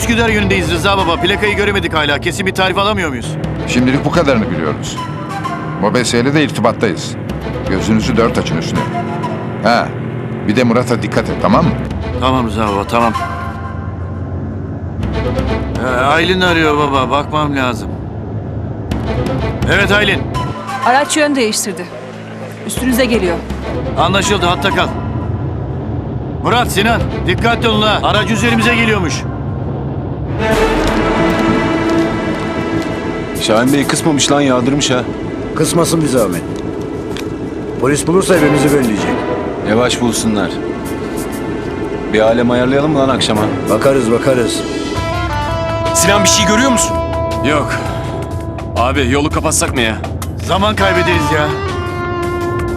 Üsküdar yönündeyiz Rıza baba. Plakayı göremedik hala. Kesin bir tarif alamıyor muyuz? Şimdilik bu kadarını biliyoruz. Mobese'yle de irtibattayız. Gözünüzü dört açın üstüne. Ha, bir de Murat'a dikkat et tamam mı? Tamam Rıza baba tamam. Ee, Aylin arıyor baba. Bakmam lazım. Evet Aylin. Araç yön değiştirdi. Üstünüze geliyor. Anlaşıldı hatta kal. Murat, Sinan dikkatli olun ha. Araç üzerimize geliyormuş. Şahin Bey kısmamış lan yağdırmış ha. Kısmasın bir zahmet. Polis bulursa evimizi belleyecek. Yavaş bulsunlar. Bir alem ayarlayalım mı lan akşama? Bakarız bakarız. Sinan bir şey görüyor musun? Yok. Abi yolu kapatsak mı ya? Zaman kaybederiz ya.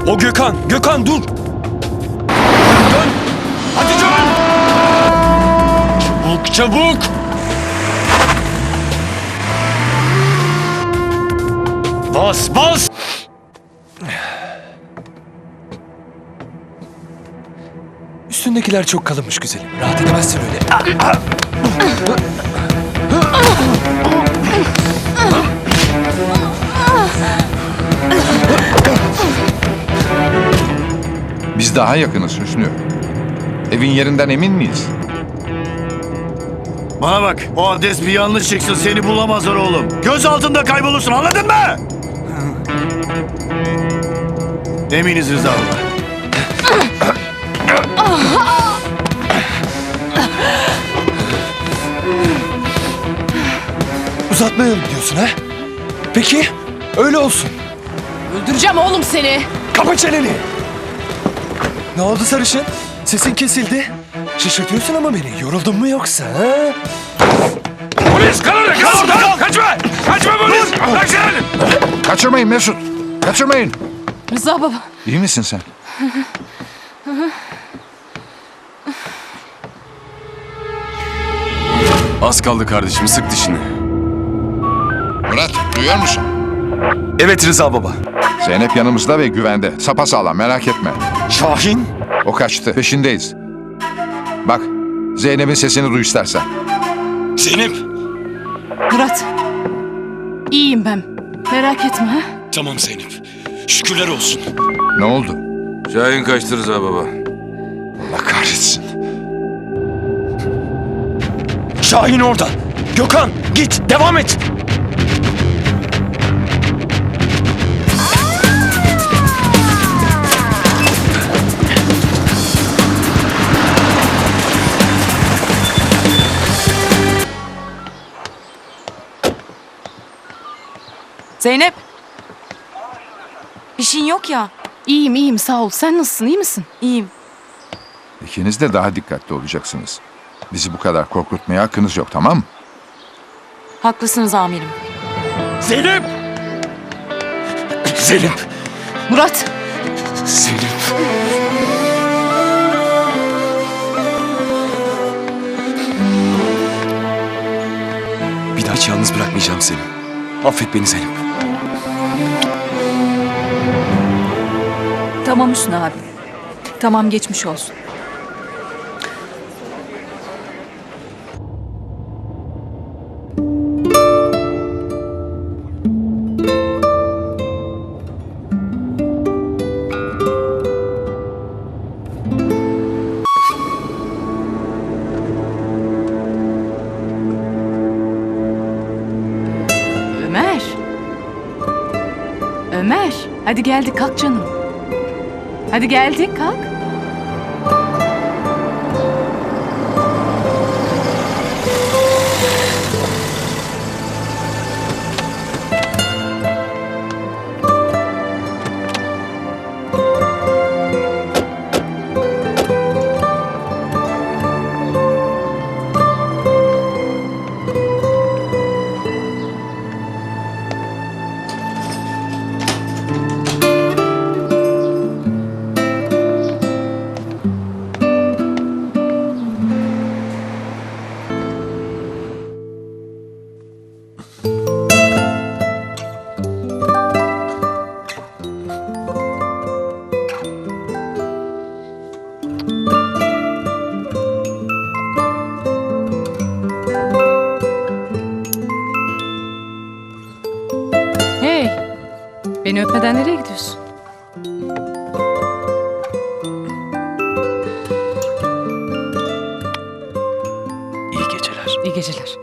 O Gökhan. Gökhan dur. Dön. Hadi dön. Çabuk çabuk. Bas bas. Üstündekiler çok kalınmış güzelim. Rahat edemezsin öyle. Biz daha yakınız Hüsnü. Evin yerinden emin miyiz? Bana bak. O adres bir yanlış çıksın. Seni bulamazlar oğlum. Göz altında kaybolursun. Anladın mı? Eminiz Rıza baba. Uzatmayalım diyorsun ha? Peki öyle olsun. Öldüreceğim oğlum seni. Kapa çeneni. Ne oldu sarışın? Sesin kesildi. Şaşırtıyorsun ama beni. Yoruldun mu yoksa ha? Polis kal orada kal orada! Kaçma! Kaçma polis! Sen! Kaçırmayın Mesut. Kaçırmayın. Rıza baba. İyi misin sen? Az kaldı kardeşim sık dişini. Murat duyuyor musun? Evet Rıza baba. Zeynep yanımızda ve güvende. Sapasağlam merak etme. Şahin. O kaçtı. Peşindeyiz. Bak Zeynep'in sesini duy istersen. Zeynep. Murat. İyiyim ben. Merak etme ha. Tamam Zeynep. Şükürler olsun. Ne oldu? Şahin kaçtı Rıza baba. Allah kahretsin. Şahin orada. Gökhan git devam et. Zeynep. Bir şeyin yok ya. İyiyim iyiyim sağ ol. Sen nasılsın iyi misin? İyiyim. İkiniz de daha dikkatli olacaksınız. Bizi bu kadar korkutmaya hakkınız yok tamam mı? Haklısınız amirim. Zeynep. Zeynep. Murat. Zeynep. Bir daha hiç yalnız bırakmayacağım seni. Affet beni Zeynep. Tamam Hüsnü abi. Tamam geçmiş olsun. Ömer. Ömer. Hadi geldik kalk canım. Hadi geldik kalk. Beni öpmeden nereye gidiyorsun? İyi geceler. İyi geceler.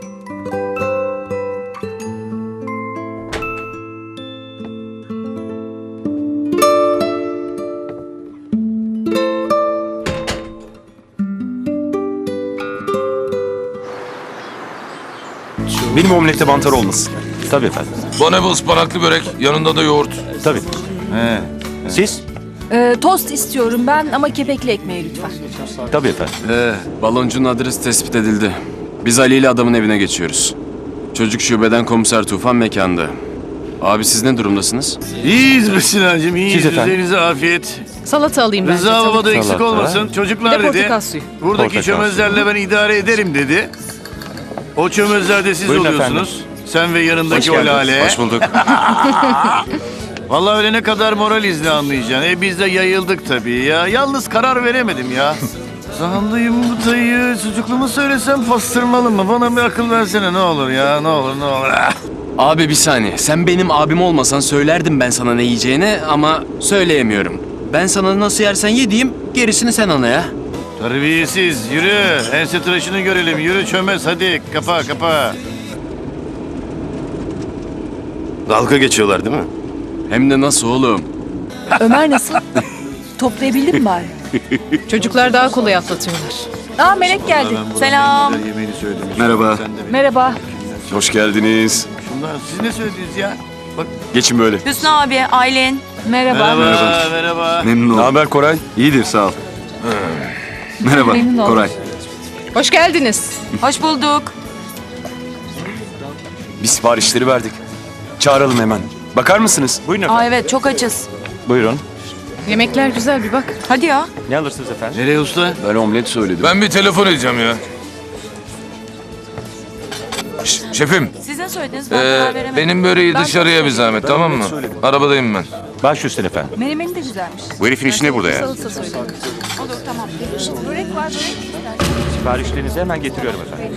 Benim omlette mantar olmasın. Tabii efendim. Bana bu ıspanaklı börek, yanında da yoğurt. Tabii. He. Siz? Ee, tost istiyorum ben ama kepekli ekmeği lütfen. Tabii efendim. He. Baloncunun adresi tespit edildi. Biz Ali ile adamın evine geçiyoruz. Çocuk şubeden komiser Tufan mekanda. Abi siz ne durumdasınız? İyiyiz be Sinancığım, iyiyiz. Siz efendim? Üzerinize afiyet. Salata alayım ben. Rıza baba da eksik Salata. olmasın. Çocuklar Bir de dedi. portakal suyu. Buradaki Portakal çömezlerle ben idare ederim dedi. O çömezler de siz Buyurun oluyorsunuz. Sen ve yanındaki o geldiniz. lale. Hoş bulduk. Vallahi öyle ne kadar moraliz ne anlayacaksın. E biz de yayıldık tabii ya. Yalnız karar veremedim ya. Sahanlı yumurtayı sucuklu mu söylesem pastırmalı mı? Bana bir akıl versene ne olur ya ne olur ne olur. Ah. Abi bir saniye. Sen benim abim olmasan söylerdim ben sana ne yiyeceğini ama söyleyemiyorum. Ben sana nasıl yersen yediğim gerisini sen ana ya. Terbiyesiz yürü. Ense tıraşını görelim. Yürü çömez hadi kapa kapa. Dalga geçiyorlar değil mi? Hem de nasıl oğlum? Ömer nasıl? Toplayabildin mi bari? Çocuklar daha kolay atlatıyorlar. Aa Melek geldi. Selam. Merhaba. Merhaba. Hoş geldiniz. Şunlar siz ne söylediniz ya? Bak. Geçin böyle. Hüsnü abi, Aylin. Merhaba. Merhaba. Merhaba. Memnun oldum. Ne haber Koray? İyidir sağ ol. Merhaba Memnun oldum. Koray. Hoş geldiniz. Hoş bulduk. Biz siparişleri verdik. Çağıralım hemen. Bakar mısınız? Buyurun Aa evet çok açız. Buyurun. Yemekler güzel bir bak. Hadi ya. Ne alırsınız efendim? Nereye usta? Ben omlet söyledim. Ben bir telefon edeceğim ya. Ş- şefim, Siz ne söylediniz? Ben ee, karar veremedim. benim böreği Ben dışarıya bir zahmet tamam mı? Arabadayım ben. Baş üstüne efendim. Menemeni de güzelmiş. Bu herifin işi ne burada ya? Salata söyledim. Olur tamam. Börek var börek. Siparişlerinizi hemen getiriyorum efendim.